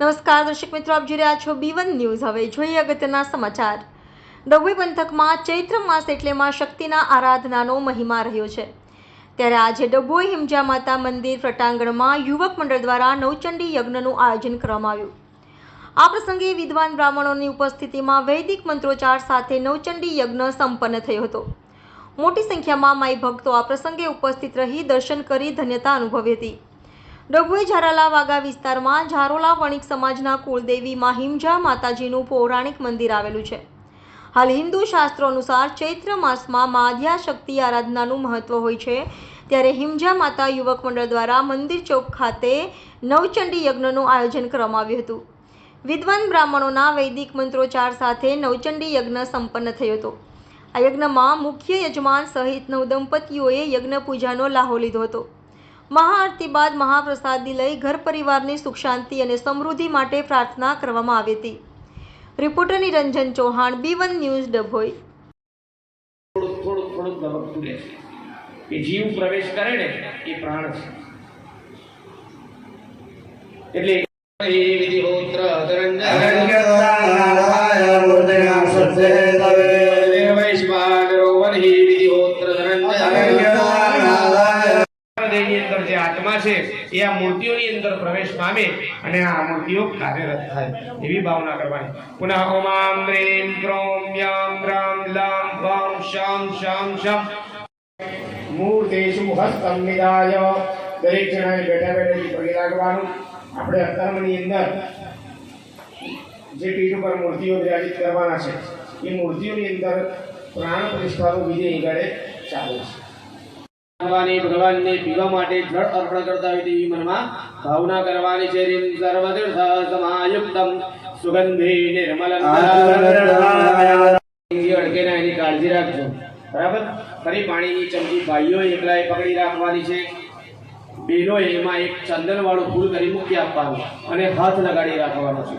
નમસ્કાર, દર્શક મિત્રો, આપ જોઈ રહ્યા છો બી વન ન્યૂઝ હવે જોઈએ અગત્યના સમાચાર. ડભોઈ પંથકમાં ચૈત્ર માસ એટલે માં શક્તિના આરાધનાનો મહિમા રહ્યો છે. ત્યારે આજે ડભોઈ હિમજા માતા મંદિર પ્રટાંગણમાં યુવક મંડળ દ્વારા નવચંડી યજ્ઞનું આયોજન કરવામાં આવ્યું. આ પ્રસંગે વિદ્વાન બ્રાહ્મણોની ઉપસ્થિતિમાં વૈદિક મંત્રોચ્ચાર સાથે નવચંડી યજ્ઞ સંપન્ન થયો હતો. મોટી સંખ્યામાં માઈ ભક્તો આ પ્રસંગે ઉપસ્થિત રહી દર્શન કરી ધન્યતા અનુભવી હતી. ડભોઈ ઝારાલા વાગા વિસ્તારમાં ઝારોલા વણિક સમાજના કુળદેવી માં હિમજા માતાજીનું પૌરાણિક મંદિર આવેલું છે. હાલ હિન્દુ શાસ્ત્રો અનુસાર ચૈત્ર માસમાં માધ્યા શક્તિ આરાધનાનું મહત્વ હોય છે. ત્યારે હિમજા માતા યુવક મંડળ દ્વારા મંદિર ચોક ખાતે નવચંડી યજ્ઞનું આયોજન કરવામાં આવ્યું હતું. વિદ્વાન બ્રાહ્મણોના વૈદિક મંત્રોચ્ચાર સાથે નવચંડી યજ્ઞ સંપન્ન થયો હતો. આ યજ્ઞમાં મુખ્ય યજમાન સહિત નવદંપતીઓએ યજ્ઞ પૂજાનો લાહો લીધો હતો. મહાઆરતી બાદ મહાપ્રસાદી લઈ ઘર પરિવારની સુખ શાંતિ અને સમૃદ્ધિ માટે પ્રાર્થના કરવામાં આવી હતી. Reporter Niranjan Chauhan, B one news, Dabhoi. થોડુંક થોડુંક થોડુંક ધબકતું રહે? કે જીવ પ્રવેશ કરે ને, એ પ્રાણ છે. એટલે એ વિધિહોત્ર વૈશ્વાનરોવનહિ દેવની અંદર જે આત્મા છે, એ આ મૂર્તિઓની અંદર પ્રવેશ પામે અને આ મૂર્તિઓ કાર્યરત થાય એવી ભાવના કરવાની. પુનઃ ઓમામ રેમ ક્રોમ યામ રામ લામ વામ શામ શામ શામ. મૂર્તેશુ હસ્તમ નિદાય. દરેક જણાએ બેઠા બેઠા પગે લાગવાનું. આપણે અત્યારની અંદર જે પીઠ ઉપર મૂર્તિઓ વિરાજિત કરવાના છે, એ મૂર્તિઓની અંદર પ્રાણ પ્રતિષ્ઠાનું વિજય આગળ ચાલે છે. ભગવાને ભગવાનને પીવા માટે જળ અર્પણ કરતા હોય તેવી મનમાં ભાવના કરવાની છે રીમ સર્વતીર્થ સમાયુક્તમ સુગંધી નિર્મલમ અડકે એની કાળજી રાખજો બરાબર ફરી પાણીની ચમચી ભાઈઓ એકલાએ પકડી રાખવાની છે બેનો એમાં એક ચંદન વાળું ફૂલ કરી મૂકી આપવાનું અને હાથ લગાડી રાખવાનો છે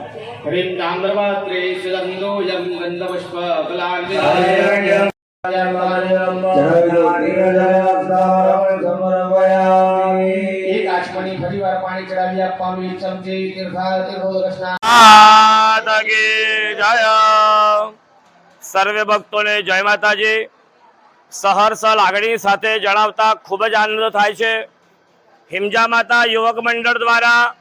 રીમ તામ્રપાત્રે સુગંધો યમ ગંધ પુષ્પ આચમની ફરી પાણી ચડાવી આપવાનું એક ચમચી તીર્થા તીર્થોદર્શના જય સર્વે ભક્તોને જય માતાજી. સહર્ષ લાગણી સાથે જણાવતા ખૂબ જ આનંદ થાય છે. હિમજા માતા યુવક મંડળ દ્વારા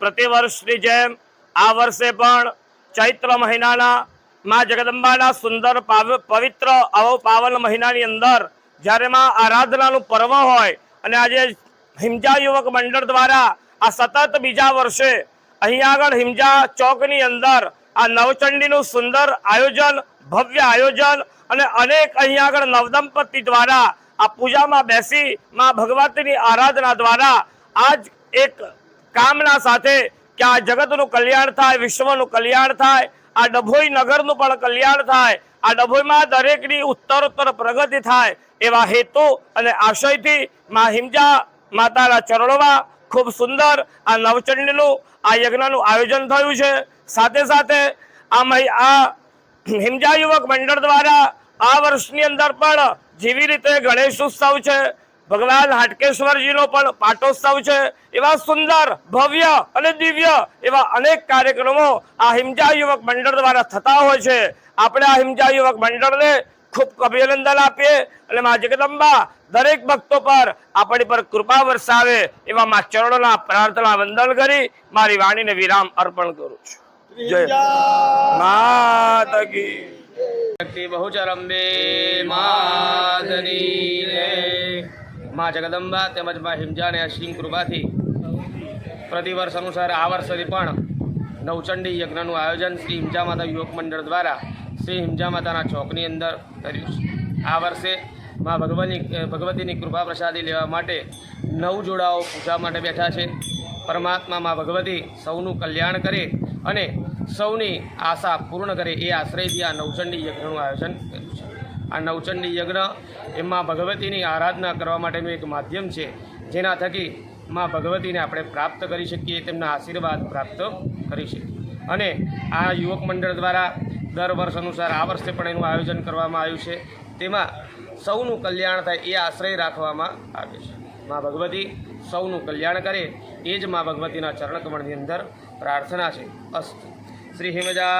પ્રતિવર્ષની જેમ આ વર્ષે પણ ચૈત્ર મહિનાના માં જગદંબાના સુંદર પાવ- પવિત્ર આવો પાવન મહિનાની અંદર જ્યારે માં આરાધનાનું પર્વ હોય અને આજે હિમજા યુવક મંડળ દ્વારા આ સતત બીજા વર્ષે અહીં આગળ હિમજા ચોકની અંદર આ નવચંડીનું સુંદર આયોજન, ભવ્ય આયોજન અને અનેક અહીં આગળ નવદંપતિ દ્વારા આ પૂજામાં બેસી માં ભગવતીની આરાધના દ્વારા આજ એક કામના સાથે કે આ જગતનું કલ્યાણ થાય, વિશ્વનું કલ્યાણ થાય, આ ડભોઈ નગરનું પણ કલ્યાણ થાય, આ ડભોઈમાં દરેકની ઉત્તરોત્તર પ્રગતિ થાય એવા હેતુ અને આશયથી માં હિમજા માતાના ચરણોમાં ખૂબ સુંદર આ નવચંડીનું, આ યજ્ઞનું આયોજન થયું છે. સાથે સાથે આ હિમજા યુવક મંડળ દ્વારા આ વર્ષની અંદર પણ જેવી રીતે ગણેશ ઉત્સવ છે, ભગવાન હાટકેશ્વરજીનો પણ પાટોત્સવ છે, એવા સુંદર, ભવ્ય અને દિવ્ય એવા અનેક કાર્યક્રમો આ હિમજા યુવક મંડળ દ્વારા થતા હોય છે. આપણે આ હિમજા યુવક મંડળને ખૂબ અભિનંદન આપીએ અને મા જગદંબા દરેક ભક્તો પર આપણી પર કૃપા વરસાવે એવા મા ચરણોના પ્રાર્થના વંદન કરી મારી વાણીને વિરામ અર્પણ કરું છું. જય માતા કી શક્તિ બહુચરંબે માધની મા જગદંબા તેમજ મા હિમજા અને અસીમ કૃપાથી પ્રતિવર્ષ અનુસાર આ વર્ષથી પણ નવચંડી યજ્ઞનું આયોજન શ્રી હિમજા માતા યુવક મંડળ દ્વારા શ્રી હિમજા માતાના ચોકની અંદર કર્યું છે. આ વર્ષે માં ભગવાનની, ભગવતીની કૃપા પ્રસાદી લેવા માટે નવ જોડાઓ પૂજા માટે બેઠા છે. પરમાત્મા માં ભગવતી સૌનું કલ્યાણ કરે અને સૌની આશા પૂર્ણ કરે એ આશ્રયથી આ નવચંડી યજ્ઞનું આયોજન કર્યું છે. આ નવચંડી યજ્ઞ એમાં ભગવતીની આરાધના કરવા માટેનું એક માધ્યમ છે. જેના થકી માં ભગવતીને આપણે પ્રાપ્ત કરી શકીએ, તેમના આશીર્વાદ પ્રાપ્ત કરી શકીએ. અને આ યુવક મંડળ દ્વારા દર વર્ષ અનુસાર આ વર્ષે પણ એનું આયોજન કરવામાં આવ્યું છે. તેમાં સૌનું કલ્યાણ થાય એ આશ્રય રાખવામાં આવે છે. મા ભગવતી સૌનું કલ્યાણ કરે એ જ મા ભગવતીના ચરણકમળની અંદર પ્રાર્થના છે. અસ્તુ. શ્રી હિમજા